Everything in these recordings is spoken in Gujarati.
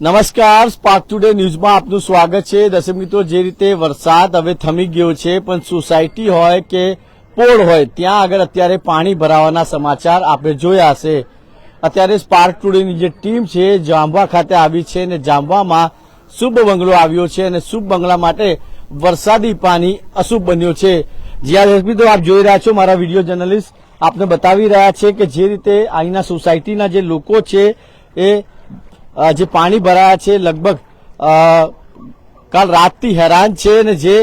નમસ્કાર સ્પાર્ક ટુડે ન્યૂઝમાં આપનું સ્વાગત છે. દર્શક મિત્રો, જે રીતે વરસાદ હવે થમી ગયો છે, પણ સોસાયટી હોય કે પોળ હોય, ત્યાં આગળ અત્યારે પાણી ભરાવાના સમાચાર આપણે જોયા હશે. અત્યારે સ્પાર્ક ટુડેની જે ટીમ છે, જાંબવા ખાતે આવી છે અને જાંબવામાં શુભ બંગલો આવ્યો છે અને શુભ બંગલા માટે વરસાદી પાણી અશુભ બન્યો છે. જ્યાં મિત્રો, આપ જોઈ રહ્યા છો મારા વીડિયો જર્નલિસ્ટ. આપને બતાવી રહ્યા છે કે જે રીતે અહીંના સોસાયટીના જે લોકો છે, એ જે પાણી ભરાયા છે લગભગ કાલ રાતથી હેરાન છે અને જે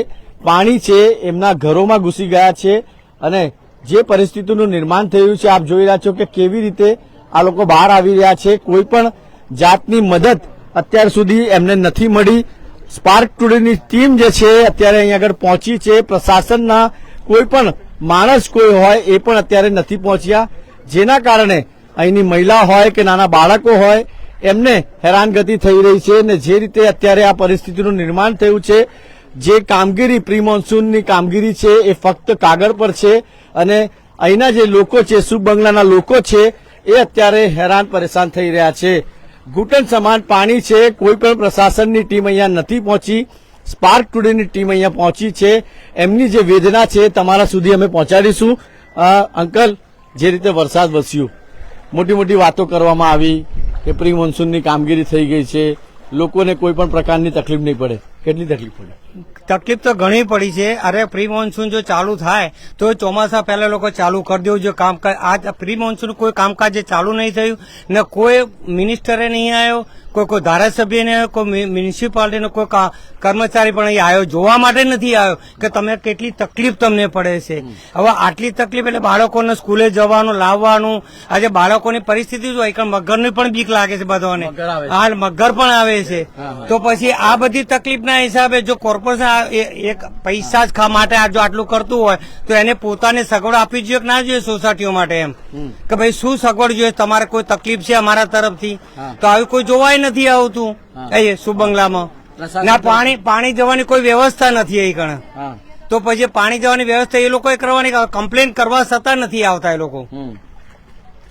પાણી છે એમના ઘરોમાં ઘૂસી ગયા છે અને જે પરિસ્થિતિનું નિર્માણ થયું છે, આપ જોઈ રહ્યા છો કે કેવી રીતે આ લોકો બહાર આવી રહ્યા છે. કોઈ પણ જાતની મદદ અત્યાર સુધી એમને નથી મળી. સ્પાર્ક ટુડેની ટીમ જે છે અત્યારે અહીં આગળ પહોંચી છે. પ્રશાસનના કોઈ પણ માણસ કોઈ હોય એ પણ અત્યારે નથી પહોંચ્યા. જેના કારણે અહીંની મહિલા હોય કે નાના બાળકો હોય એમને હેરાનગતિ થઈ રહી છે અને જે રીતે અત્યારે આ પરિસ્થિતિનું નિર્માણ થયું છે, જે કામગીરી પ્રી મોન્સૂનની કામગીરી છે, એ ફક્ત કાગળ પર છે અને અહીંના જે લોકો છે શુભ બંગલાના લોકો છે, એ અત્યારે હેરાન પરેશાન થઈ રહ્યા છે. ઘૂંટણ સમાન પાણી છે, કોઈ પણ પ્રશાસનની ટીમ અહીંયા નથી પહોંચી. સ્પાર્ક ટુડેની ટીમ અહીંયા પહોંચી છે. એમની જે વેદના છે, તમારા સુધી અમે પહોંચાડીશું. અંકલ, જે રીતે વરસાદ વસ્યું. મોટી મોટી વાતો કરવામાં આવી. કે પ્રી મોન્સૂનની કામગીરી થઈ ગઈ છે. લોકોને કોઈ પણ પ્રકારની તકલીફ નહીં પડે. કેટલી તકલીફ પડે? તકલીફ તો ઘણી પડી છે. અરે પ્રી મોન્સૂન જો ચાલુ થાય તો ચોમાસા પહેલા લોકો ચાલુ કરી દેવું જો કામકાજ આજ પ્રી મોન્સૂન કોઈ કામકાજ ચાલુ નહીં થયું ને કોઈ મિનિસ્ટરે નહીં આવ્યો કોઈ કોઈ ધારાસભ્ય નહીં આવ્યો કોઈ મ્યુનિસિપાલિટીનો કોઈ કર્મચારી પણ અહીં આવ્યો જોવા માટે નથી આવ્યો કે તમે કેટલી તકલીફ તમને પડે છે. હવે આટલી તકલીફ એટલે બાળકોને સ્કૂલે જવાનું લાવવાનું આજે બાળકોની પરિસ્થિતિ જો એક મગરની પણ બીક લાગે છે બધાને. હા મગર પણ આવે છે. તો પછી આ બધી તકલીફના હિસાબે જો કોર્પોરેશન એક પૈસા જ માટે આ જો આટલું કરતું હોય તો એને પોતાને સગવડ આપવી જોઈએ કે ના જોઈએ સોસાયટીઓ માટે એમ? કે ભાઈ શું સગવડ જોઈએ? તમારે કોઈ તકલીફ છે અમારા તરફથી? તો આવી કોઈ જોવાય નથી આવતું. એ સુબંગલામાં ના પાણી પાણી જવાની કોઈ વ્યવસ્થા નથી અહીં કણે. તો પછી પાણી જવાની વ્યવસ્થા એ લોકોએ કરવાની કમ્પ્લેન કરવા છતાં નથી આવતા એ લોકો.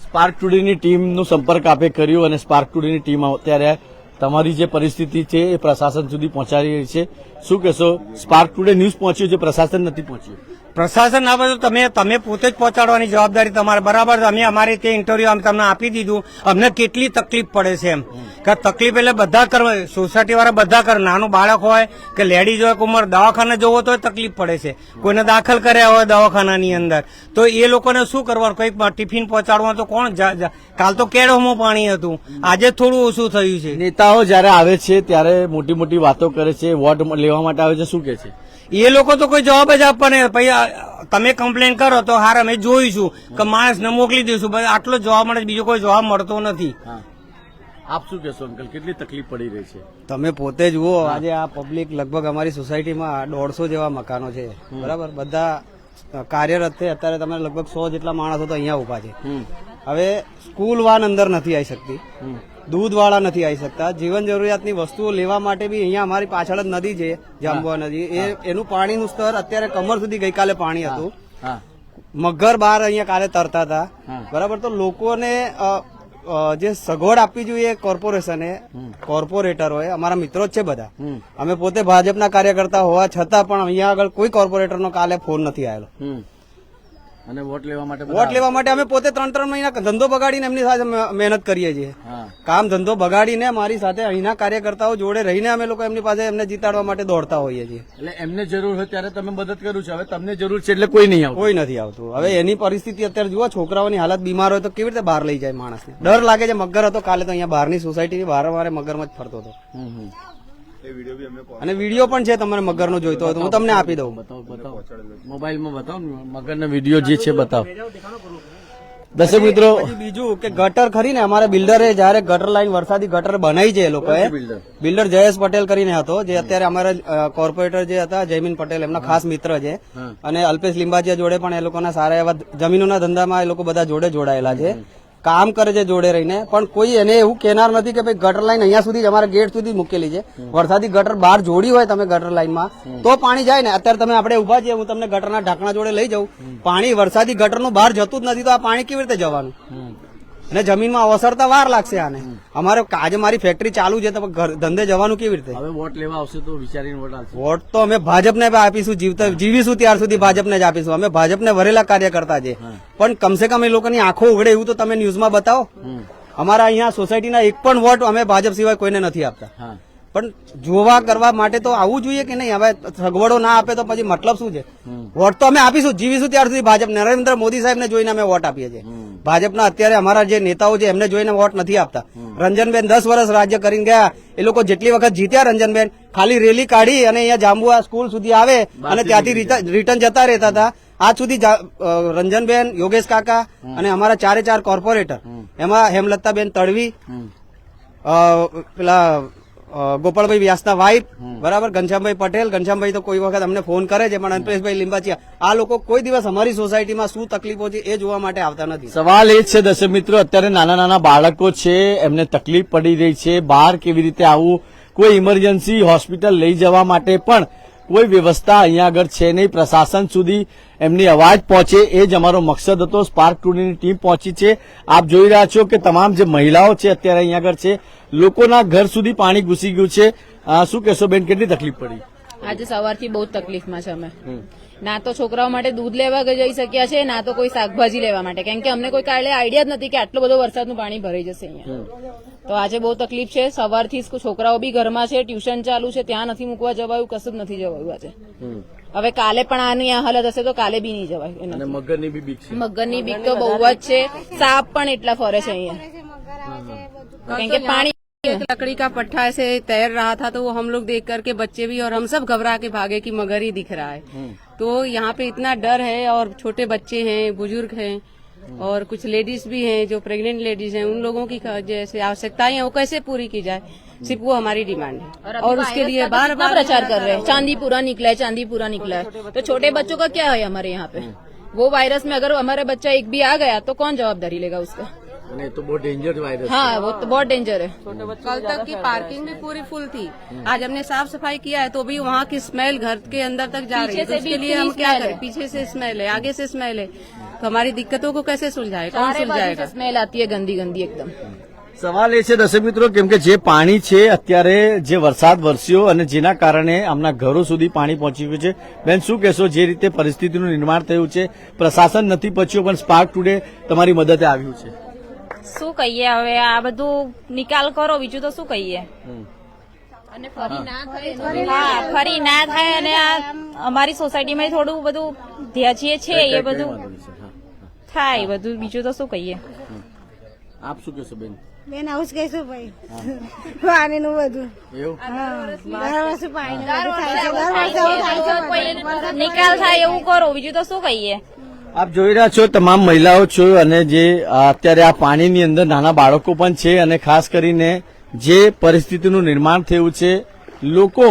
સ્પાર્ક ટુડેની ટીમનો સંપર્ક આપે કર્યો અને સ્પાર્ક ટુડેની ટીમ અત્યારે તમારી જે પરિસ્થિતિ છે એ પ્રશાસન સુધી પહોંચાડી રહી છે. શું કહેશો? સ્પાર્ક ટુડે ન્યૂઝ પહોંચ્યું છે, પ્રશાસન નથી પહોંચ્યું. પ્રશાસન ના બધું તમે તમે પોતે જ પહોંચાડવાની જવાબદારી તમારે. બરાબર અમે અમારે તે ઇન્ટરવ્યુ અમે તમને આપી દીધું. અમને કેટલી તકલીફ પડે છે એમ. કે તકલીફ એટલે બધા કરવા સોસાયટી બધા કરે નાનું બાળક હોય કે લેડીઝ હોય કોઈ દવાખાને જવો તો તકલીફ પડે છે. કોઈને દાખલ કર્યા હોય દવાખાનાની અંદર. તો એ લોકોને શું કરવાનું? કંઈક ટિફિન પહોંચાડવા તો કોણ કાલ તો કેળોમાં પાણી હતું. આજે થોડું ઓછું થયું છે. નેતાઓ જ્યારે આવે છે ત્યારે મોટી મોટી વાતો કરે છે, વોટ લેવા માટે આવે છે, શું કે છે? એ લોકો તો કોઈ જવાબ જ આપવા નહીં. પછી તમે કમ્પ્લેન કરો તો હાર અમે જોઈશું કે માણસને મોકલી દઈશું. બસ આટલો જવાબ મળે બીજો કોઈ જવાબ મળતો નથી. આપ શું કહેશો અંકલ? કેટલી તકલીફ પડી રહી છે? તમે પોતે જુઓ આજે આ પબ્લિક લગભગ અમારી સોસાયટીમાં દોઢસો જેવા મકાનો છે. બરાબર? બધા કાર્યરત છે. અત્યારે તમે લગભગ સો જેટલા માણસો તો અહીંયા ઊભા છે. હવે સ્કૂલ વાન અંદર નથી આવી શકતી. દૂધવાળા દૂધ વાળા નથી આવી શકતા. જીવન જરૂરિયાતની વસ્તુઓ લેવા માટે બી અહીંયા અમારી પાછળ જ નદી છે જાંબુઆ નદી. એ એનું પાણીનું સ્તર અત્યારે કમર સુધી ગઈકાલે પાણી હતું. મગર બહાર અહીંયા કાલે તરતા હતા. બરાબર? તો લોકોને જે સગવડ આપવી જોઈએ કોર્પોરેશને કોર્પોરેટર હોય અમારા મિત્રો જ છે બધા. અમે પોતે ભાજપના કાર્યકર્તા હોવા છતાં પણ અહીંયા આગળ કોઈ કોર્પોરેટરનો કાલે ફોન નથી આવેલો. અને વોટ લેવા માટે વોટ લેવા માટે અમે પોતે ત્રણ ત્રણ મહિના ધંધો બગાડીને એમની સાથે મહેનત કરીએ છીએ. કામ ધંધો બગાડીને મારી સાથે અહીંના કાર્યકર્તાઓ જોડે રહીને અમે લોકો એમની પાસે એમને જીતાડવા માટે દોડતા હોઈએ છીએ. એટલે એમને જરૂર હોય ત્યારે તમે મદદ કર્યું છે. હવે તમને જરૂર છે એટલે કોઈ નહીં આવતું. કોઈ નથી આવતું. હવે એની પરિસ્થિતિ અત્યારે જુઓ છોકરાઓની હાલત બીમાર હોય તો કેવી રીતે બહાર લઈ જાય માણસને? ડર લાગે છે મગર હતો કાલે તો અહીંયા બહારની સોસાયટીની બહાર મારે મગરમાં જ ફરતો હતો. અને વીડિયો પણ છે તમારે મગરનો જોઈતો હોય તો હું તમને આપી દઉં. બતાવો બતાવો. મોબાઈલમાં બતાવો મગરનો વીડિયો જે છે બતાવો. દર્શક મિત્રો બીજું કે ગટર ખરી ને અમારે બિલ્ડરે જયારે ગટર લાઈન વરસાદી ગટર બનાવી છે એ લોકોએ બિલ્ડર? બિલ્ડર જયેશ પટેલ કરીને હતો જે અત્યારે અમારા કોર્પોરેટર જે હતા જયમીન પટેલ એમના ખાસ મિત્ર છે. અને અલ્પેશ લિંબાજીયા જોડે પણ એ લોકોના સારા એવા જમીનોના ધંધામાં એ લોકો બધા જોડે જોડાયેલા છે. કામ કરે છે જોડે રહીને. પણ કોઈ એને એવું કહેનાર નથી કે ભાઈ ગટર લાઈન અહીંયા સુધી જ અમારા ગેટ સુધી મૂકેલી છે. વરસાદી ગટર બહાર જોડી હોય તમે ગટર લાઈનમાં તો પાણી જાય ને. અત્યારે તમે આપણે ઊભા છીએ હું તમને ગટરના ઢાંકણા જોડે લઈ જાઉં. પાણી વરસાદી ગટરનું બહાર જતું જ નથી તો આ પાણી કેવી રીતે જવાનું. અને જમીનમાં ઓસરતા વાર લાગશે આને. અમારે આજે મારી ફેક્ટરી ચાલુ છે તો ધંધે જવાનું કેવી રીતે? હવે વોટ લેવા આવશે તો વિચારીને વોટ આપશે વોટ તો અમે ભાજપને આપીશું જીવતા જીવીશું ત્યાર સુધી ભાજપને જ આપીશું. અમે ભાજપને વરેલા કાર્યકર્તા છે પણ કમસે કમ એ લોકોની આંખો ઉઘડે એવું તો તમે ન્યૂઝમાં બતાવો. અમારા અહીંયા સોસાયટીના એક પણ વોટ અમે ભાજપ સિવાય કોઈને નથી આપતા. પણ જોવા કરવા માટે તો આવવું જોઈએ કે નહીં? હવે સગવડો ના આપે તો પછી મતલબ શું છે? વોટ તો અમે આપીશું જીવીશું ત્યાર સુધી ભાજપ. નરેન્દ્ર મોદી સાહેબને જોઈને અમે વોટ આપીએ છીએ. ભાજપના અત્યારે અમારા જે નેતાઓ છે એમને જોઈને વોટ નથી આપતા. રંજનબેન દસ વર્ષ રાજ્ય કરીને ગયા. એ લોકો જેટલી વખત જીત્યા રંજનબેન ખાલી રેલી કાઢી અને અહીંયા જાંબુઆ સ્કૂલ સુધી આવે અને ત્યાંથી રિટર્ન જતા રહેતા હતા. આજ સુધી રંજનબેન યોગેશ કાકા અને અમારા ચારે ચાર કોર્પોરેટર. એમાં હેમલતાબેન તડવી પેલા ગોપાલભાઈ વ્યાસના વાઇફ બરાબર? ઘનશ્યામભાઈ પટેલ. ઘનશ્યામભાઈ તો કોઈ વખત અમને ફોન કરે છે પણ અલ્પેશભાઈ લીંબાચિયા આ લોકો કોઈ દિવસ અમારી સોસાયટીમાં શું તકલીફો છે એ જોવા માટે આવતા નથી. સવાલ એ છે દર્શક મિત્રો અત્યારે નાના નાના બાળકો છે એમને તકલીફ પડી રહી છે બહાર કેવી રીતે આવું? કોઈ ઇમરજન્સી હોસ્પિટલ લઈ જવા માટે પણ કોઈ વ્યવસ્થા અહીંયા આગળ છે નહીં. પ્રશાસન સુધી એમની અવાજ પહોંચે. એ જ અમારો મકસદ હતો. સ્પાર્ક ટુડેની ટીમ પહોંચી છે. આપ જોઈ રહ્યા છો કે તમામ જે મહિલાઓ છે અત્યારે અહીંયા આગળ છે. લોકોના ઘર સુધી પાણી ઘૂસી ગયું છે. શું કહેશો બેન? કેટલી તકલીફ પડી? આજે સવારથી બહુ તકલીફમાં છે અમે. ના તો છોકરાઓ માટે દૂધ લેવા જઈ શક્યા છે ના તો કોઈ શાકભાજી લેવા માટે. કેમ કે અમને કોઈ કાલે આઈડિયા જ નથી કે આટલો બધો વરસાદનું પાણી ભરાઈ જશે અહીંયા. તો આજે બહુ તકલીફ છે સવારથી સ્કૂ- છોકરાઓ બી ઘરમાં છે ટ્યુશન ચાલુ છે ત્યાં નથી મૂકવા જવાયું કશું જ નથી જવાયું આજે હવે કાલે પણ આની આ હાલત હશે તો કાલે બી નહીં જવાય અને એનાથી. મગરની બી બીક છે મગરની બીક તો બહુ જ છે સાપ પણ એટલા ફરે છે અહીંયા કેમ કે પાણી एक लकड़ी का पट्टा ऐसे तैर रहा था तो वो हम लोग देख करके बच्चे भी और हम सब घबरा के भागे कि मगर ही दिख रहा है तो यहाँ पे इतना डर है और छोटे बच्चे हैं बुजुर्ग हैं और कुछ लेडीज़ भी हैं जो प्रेग्नेंट लेडीज़ हैं उन लोगों की जैसे आवश्यकताएँ हैं वो कैसे पूरी की जाए? सिर्फ़ वो हमारी डिमांड है। और और उसके लिए बार बार प्रचार कर रहे हैं? चांदी पूरा निकला है चांदी पूरा निकला है। तो छोटे बच्चों का क्या है हमारे यहाँ पे? वो वायरस में अगर हमारा बच्चा एक भी आ गया तो कौन जवाबदारी लेगा उसका? અને એ તો બહુ ડેન્જર વાયરસ हाँ वो तो बहुत डेंजर है कल तक की पार्किंग भी पूरी फुल थी आज हमने साफ सफाई किया है तो भी वहाँ की स्मेल घर के अंदर तक जा रही है पीछे तो से उसके भी लिए हम इतनी क्या smell करें है। पीछे से स्मेल है आगे से स्मेल है तो हमारी दिक्कतों को कैसे सुलझाए कौन सारे बाजू से सुलझाएगा स्मेल आती है गंदी गंदी एकदम સવાલ એ છે દર્શક મિત્રો કેમ કે જે પાણી છે અત્યારે જે વરસાદ વરસ્યો અને જેના કારણે આમના ઘરો સુધી પાણી પહોંચી ગયું છે બેન શું કહેશો જે રીતે પરિસ્થિતિનું નિર્માણ થયું છે પ્રશાસન નથી પહોંચ્યું પણ સ્પાર્ક ટુડે તમારી મદદે આવ્યું છે શું કહીએ હવે? આ બધું નિકાલ કરો બીજું તો શું કહીએ? અને ફરી ના થાય હા. ફરી ના થાય. અને આ અમારી સોસાયટીમાં થોડું બધું ધ્યાજીએ છે એ બધું. થાય બધું. બીજું તો શું કહીએ? આપ શું કહેશો બેન? બેન આવું જ કહીશું ભાઈ. બધું. પાણી નું કોઈ નિકાલ થાય એવું કરો. બીજું તો શું કહીએ? આપ જોઈ રહ્યા છો, તમામ મહિલાઓ છો અને જે અત્યારે આ પાણીની અંદર નાના બાળકો પણ છે અને ખાસ કરીને જે પરિસ્થિતિનું નિર્માણ થયું છે, લોકો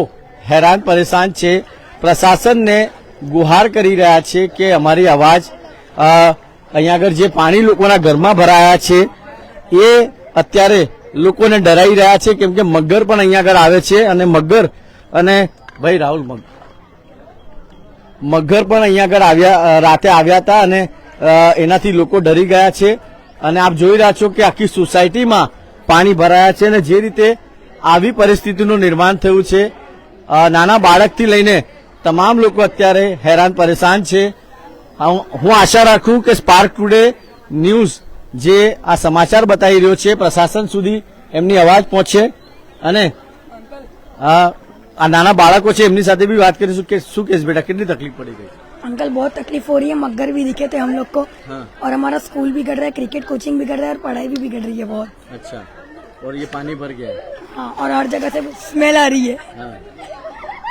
હેરાન પરેશાન છે. પ્રશાસનને ગુહાર કરી રહ્યા છે કે અમારી અવાજ અહીંયા આગળ જે પાણી લોકોના ઘરમાં ભરાયા છે, એ અત્યારે લોકોને ડરાઈ રહ્યા છે, કેમ કે મગર પણ અહીંયા આગળ આવે છે અને મગર અને, ભાઈ રાહુલ મગર. મગર પણ અહીંયા આગળ આવ્યા રાતે આવ્યા હતા અને એનાથી લોકો ડરી ગયા છે. અને આપ જોઈ રહ્યા છો કે આખી સોસાયટીમાં પાણી ભરાયા છે અને જે રીતે આવી પરિસ્થિતિનું નિર્માણ થયું છે. નાના બાળકથી લઈને તમામ લોકો અત્યારે હેરાન પરેશાન છે. હું આશા રાખું કે સ્પાર્ક ટુડે ન્યૂઝ જે આ સમાચાર બતાવી રહ્યો છે, પ્રશાસન સુધી એમની અવાજ પહોંચે. અને આ આ નાના બાળકો છે એમની સાથે બી વાત કરીશું કે શું કેસ બેટા કેટલી તકલીફ પડી ગઈ अंकल बहुत तकलीफ हो रही है मगर भी दिखे थे हम लोग को और हमारा स्कूल बिगड़ रहा है क्रिकेट कोचिंग बिगड़ रहा है और पढ़ाई भी बिगड़ रही है बहुत अच्छा और ये पानी भर गया है हाँ और हर जगह से स्मेल आ रही है હા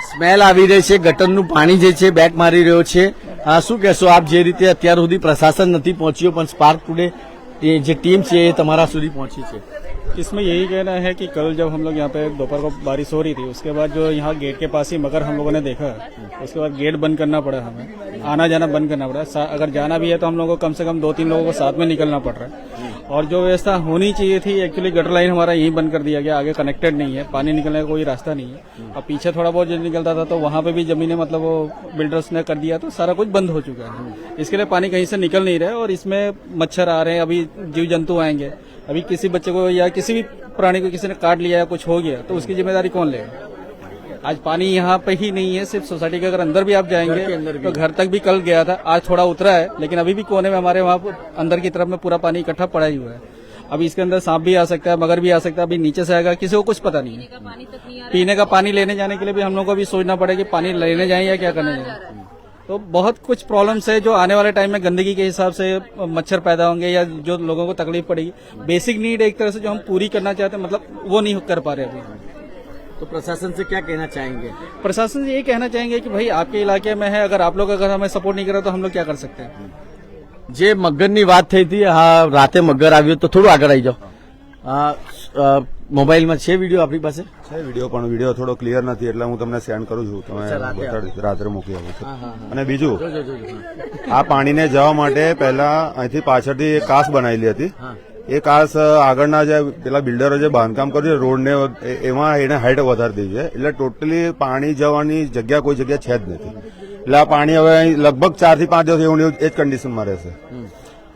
સ્મેલ આવી રહી છે ગટરનું પાણી જે છે બેક મારી રહ્યો છે હા શું કહેશો આપ જે રીતે અત્યાર સુધી પ્રશાસન નથી પહોંચ્યું પણ સ્પાર્ક ટુડે એ જે ટીમ છે એ તમારા સુધી પહોંચી છે इसमें यही कहना है कि कल जब हम लोग यहाँ पे दोपहर को बारिश हो रही थी, उसके बाद जो यहाँ गेट के पास ही मगर हम लोगों ने देखा, उसके बाद गेट बंद करना पड़ा हमें। आना जाना बंद करना पड़ा। अगर जाना भी है तो हम लोगों को कम से कम दो तीन लोगों को साथ में निकलना पड़ रहा है। और जो व्यवस्था होनी चाहिए थी एक्चुअली गटर लाइन हमारा यहीं बंद कर दिया गया, आगे कनेक्टेड नहीं है, पानी निकलने का कोई रास्ता नहीं है। और पीछे थोड़ा बहुत जो निकलता था तो वहाँ पे भी जमीनें मतलब वो बिल्डर्स ने कर दिया तो सारा कुछ बंद हो चुका है। इसके लिए पानी कहीं से निकल नहीं रहा है और इसमें मच्छर आ रहे हैं, अभी जीव जंतु आएँगे। अभी किसी बच्चे को या किसी भी प्राणी को किसी ने काट लिया या कुछ हो गया तो उसकी ज़िम्मेदारी कौन लेगा आज पानी यहाँ पे ही नहीं है सिर्फ़ सोसाइटी के अगर अंदर भी आप जाएँगे तो घर तक भी कल गया था आज थोड़ा उतरा है लेकिन अभी भी कोने में हमारे वहाँ अंदर की तरफ़ में पूरा पानी इकट्ठा पड़ा ही हुआ है। अभी इसके अंदर सांप भी आ सकता है मगर भी आ सकता है अभी नीचे से आएगा किसी को कुछ पता नहीं है। पीने का पानी लेने जाने के लिए भी हम लोग को अभी सोचना पड़ेगा कि पानी लेने जाए या क्या करने जाएँ। तो बहुत कुछ प्रॉब्लम्स है जो आने वाले टाइम में गंदगी के हिसाब से मच्छर पैदा होंगे या जो लोगों को तकलीफ पड़ेगी बेसिक नीड एक तरह से जो हम पूरी करना चाहते हैं मतलब वो नहीं कर पा रहे अभी तो प्रशासन से क्या कहना चाहेंगे प्रशासन से यही कहना चाहेंगे कि भाई आपके इलाके में है अगर आप लोग अगर हमें सपोर्ट नहीं करा तो हम लोग क्या कर सकते हैं જે મગરની વાત થઈ હતી હા રાતે મગર આવ્યો તો થોડું આગળ આવી જાઓ આ, અ, મોબાઈલમાં છે વીડિયો આપણી પાસે? છે વીડિયો પણ વીડિયો થોડો ક્લિયર નથી એટલે હું તમને સેન્ડ કરું છું. તમે રાત્રે મોકલી આપું છું. અને બીજું. આ પાણીને જવા માટે પહેલા અહીંથી પાછળથી એક કાસ બનાવેલી હતી. એ કાસ આગળના જે પેલા બિલ્ડરો જે બાંધકામ કર્યું છે રોડને એમાં એને હાઈટ વધારી દીધી છે. એટલે ટોટલી પાણી જવાની જગ્યા કોઈ જગ્યા છે જ નથી. એટલે આ પાણી હવે લગભગ ચારથી પાંચ દિવસ એવું એ જ કન્ડિશનમાં રહેશે.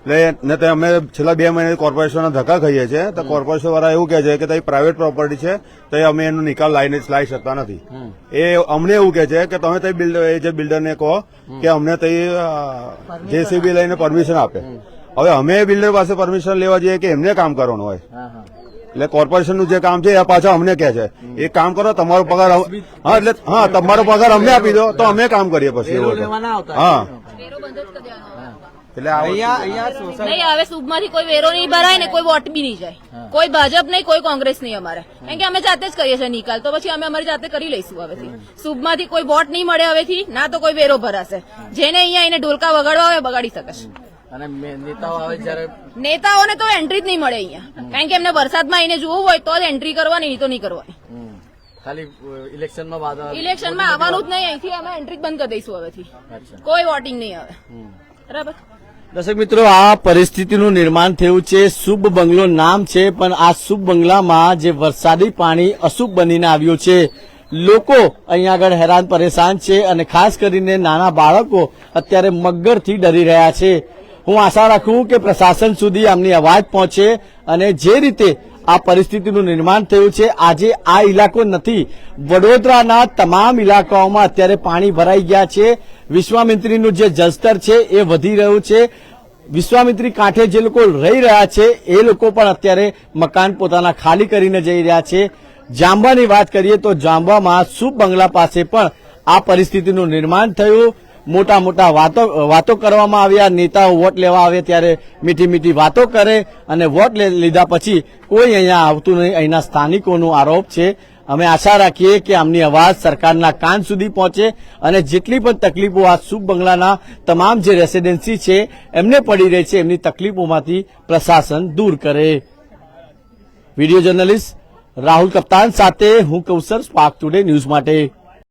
એટલે ને તે અમે છેલ્લા બે મહિના કોર્પોરેશનના ધક્કા ખાઈએ છીએ. તો કોર્પોરેશન વાળા એવું કહે છે કે તે પ્રાઇવેટ પ્રોપર્ટી છે તો અમે એનો નિકાલ લાઈને લાવી શકતા નથી. એ અમને એવું કહે છે કે તમે તે બિલ્ડર એ જે બિલ્ડરને કહો કે અમને તે જેસીબી લઈને પરમિશન આપે. હવે અમે બિલ્ડર પાસે પરમિશન લેવા જઈએ કે એમને કામ કરવાનું હોય. હા હા. એટલે કોર્પોરેશનનું જે કામ છે એ પાછા અમને કહે છે. એ કામ કરો તમારો પગાર હા એટલે હા તમારો પગાર અમને આપી દો તો અમે કામ કરીએ પછી હા. એટલે અહીંયા અહીંયા સોસાયટી નહીં હવે સુબમાંથી કોઈ વેરો નહીં ભરાય ને કોઈ વોટ બી નહીં જાય. કોઈ ભાજપ નહીં કોઈ કોંગ્રેસ નહીં અમારે. કેમ કે અમે જાતે જ કરીએ છીએ નિકાલ તો પછી અમે અમારી જાતે કરી લઈશું હવેથી. શુભમાંથી કોઈ વોટ નહીં મળે હવેથી ના તો કોઈ વેરો ભરાશે. જેને અહીંયા એને ઢોલકા વગાડવા હોય બગાડી શકે અને નેતાઓ આવે જ્યારે નેતાઓને તો એન્ટ્રી જ નહીં મળે અહીંયા. કારણ કે એમને વરસાદમાં એને જોવું હોય તો જ એન્ટ્રી કરવાની નહીં તો નહીં કરવાની. ખાલી ઇલેક્શનમાં વાદા ઇલેક્શનમાં આવવાનું જ નહીં અહીંથી અમે એન્ટ્રી બંધ કરી દઈશું હવેથી. કોઈ વોટિંગ નહીં આવે બરાબર? દર્શક મિત્રો, આ પરિસ્થિતિનું નિર્માણ થયું છે. શુભ બંગલો નામ છે, પણ આ શુભ બંગલામાં જે વરસાદી પાણી અશુભ બનીને આવ્યું છે. લોકો અહીંયા આગળ હેરાન પરેશાન છે અને ખાસ કરીને નાના બાળકો અત્યારે મગરથી ડરી રહ્યા છે. હું આશા રાખું કે પ્રશાસન સુધી આમની અવાજ પહોંચે અને જે રીતે આ પરિસ્થિતિનું નિર્માણ થયું છે. આજે આ ઇલાકો નથી. વડોદરાના તમામ ઇલાકાઓમાં અત્યારે પાણી ભરાઈ ગયા છે. વિશ્વામિત્રીનું જે જળસ્તર છે એ વધી રહ્યું છે. વિશ્વામિત્રી કાંઠે જે લોકો રહી રહ્યા છે, એ લોકો પણ અત્યારે મકાન પોતાના ખાલી કરીને જઈ રહ્યા છે. જાંબાની વાત કરીએ તો જાંબામાં શુભ બંગલા પાસે પણ આ પરિસ્થિતિનું નિર્માણ થયું. મોટા મોટા વાતો વાતો કરવામાં આવ્યા નેતાઓ વોટ લેવા આવે ત્યારે મીઠી મીઠી વાતો કરે અને વોટ લીધા પછી કોઈ અહીંયા આવતું નહીં. અહીંના સ્થાનિકોનો આરોપ છે. અમે આશા રાખીએ કે આમની અવાજ સરકારના કાન સુધી પહોંચે અને જેટલી પણ તકલીફો આ શુભ બંગલાના તમામ જે રેસિડેન્સી છે, એમને પડી રહી છે, એમની તકલીફોમાંથી પ્રશાસન દૂર કરે. વીડિયો જર્નલિસ્ટ રાહુલ કપ્તાન સાથે હું કૌશર સ્પાર્ક ટુડે ન્યૂઝ માટે